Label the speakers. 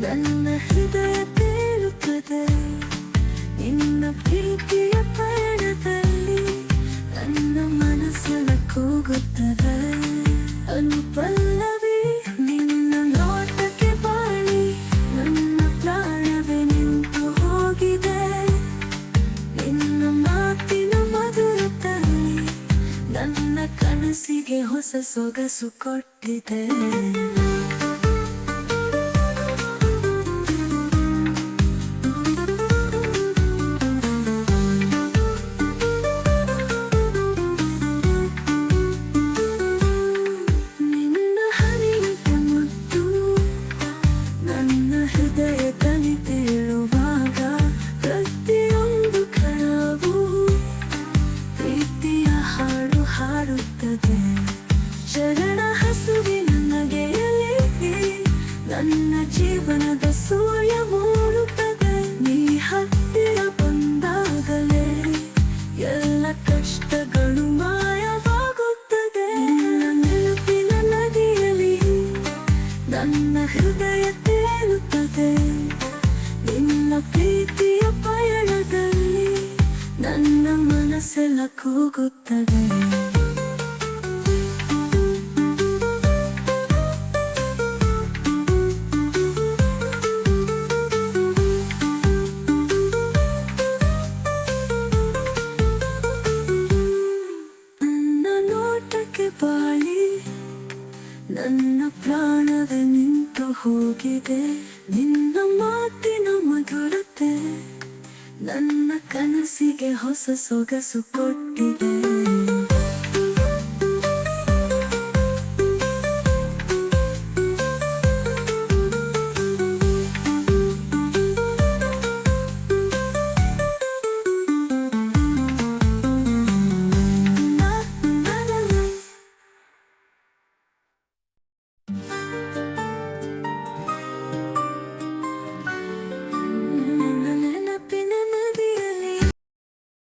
Speaker 1: ನನ್ನ ಹೃದಯ ತೇಲುತ್ತದೆ ನಿನ್ನ ಪ್ರೀತಿಯ ಪಯಣದಲ್ಲಿ ನನ್ನ ಮನಸ್ಸೆಲ್ಲ ಕೂಗುತ್ತದೆ. ಅನುಪಲ್ಲವಿ, ನಿನ್ನ ನೋಟಕ್ಕೆ ಬಾಳಿ. ನನ್ನ ಪ್ರಾಣವೇ ನಿಂತು ಹೋಗಿದೆ. ನಿನ್ನ ಮಾತಿನ ಮಧುರದಲ್ಲಿ ನನ್ನ ಕನಸಿಗೆ ಹೊಸ ಸೊಗಸು ಕೊಟ್ಟಿದೆ. ಹಾಡು ಹಾಡುತ್ತದೆ. ಶರಣ ಹಸುವಿನ ನಗೆಯಲ್ಲಿ ನನ್ನ ಜೀವನದ ಸೂರ್ಯ ಮೂಡುತ್ತದೆ. ನೀ ಹತ್ತಿರ ಬಂದಾಗಲೇ ಎಲ್ಲ ಕಷ್ಟಗಳು ಮಾಯವಾಗುತ್ತದೆ. ನೆನಪಿನ ನದಿಯಲ್ಲಿ ನನ್ನ ಹೃದಯ ತೇಲುತ್ತದೆ. ನಿನ್ನ ಪ್ರೀತಿಯ ಪಯಣದಲ್ಲಿ ನನ್ನ ಮನಸ್ಸೆಲ್ಲ ಕೂಗುತ್ತದೆ. ನನ್ನ ಪ್ರಾಣದ ನಿಂತು ಹೋಗಿದೆ. ನಿನ್ನ ಮಾತಿನ ಮಧುರತೆ ನನ್ನ ಕನಸಿಗೆ ಹೊಸ ಸೊಗಸು ಕೊಟ್ಟಿದೆ.